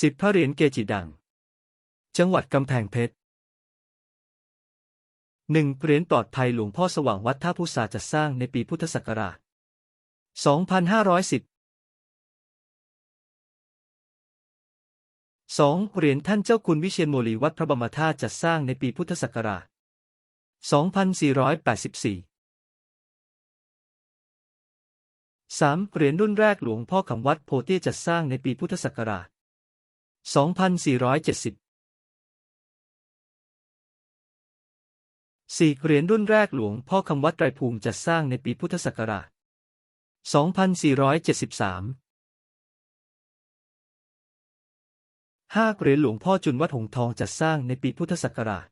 สิบพระเหรียญเกจิดัง จังหวัดกำแพงเพชรหนึ่งเหรียญปลอดภัยหลวงพ่อสว่างวัดท่าพุทราจัดสร้างในปีพุทธศักราช 2510สองเหรียญท่านเจ้าคุณวิเชียรโมลีวัดพระบรมธาตุจัดสร้างในปีพุทธศักราช 2484สามเหรียญรุ่นแรกหลวงพ่อขำวัดโพเตียจัดสร้างในปีพุทธศักราช 2470สี่เหรียญรุ่นแรกหลวงพ่อคำวัดไตรภูมิจัดสร้างในปีพุทธศักราช 2473ห้าเหรียญหลวงพ่อจุนวัดหงทองจัดสร้างในปีพุทธศักราช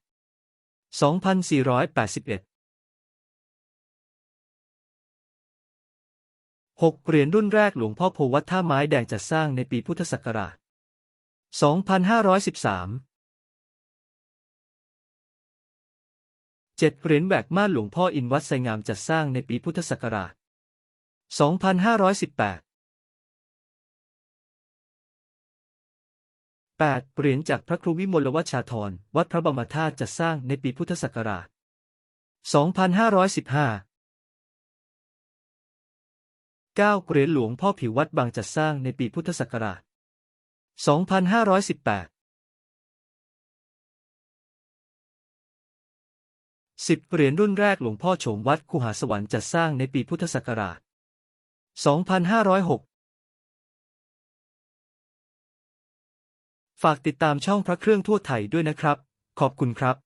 2481หกเหรียญรุ่นแรกหลวงพ่อโพวัดท่าไม้แดงจัดสร้างในปีพุทธศักราช 2513เจ็ดเหรียญแหวกม่านหลวงพ่ออินวัดไซงามจัดสร้างในปีพุทธศักราช 2518 8เหรียญจากพระครูวิมลวัชชาธร วัดพระบรมธาตุจัดสร้างในปีพุทธศักราช 2515 9เหรียญหลวงพ่อผิววัดบางจัดสร้างในปีพุทธศักราช 2518สิบเหรียญรุ่นแรกหลวงพ่อโฉมวัดคูหาสวรรค์จัดสร้างในปีพุทธศักราช 2506 ฝากติดตามช่องพระเครื่องทั่วไทยด้วยนะครับ ขอบคุณครับ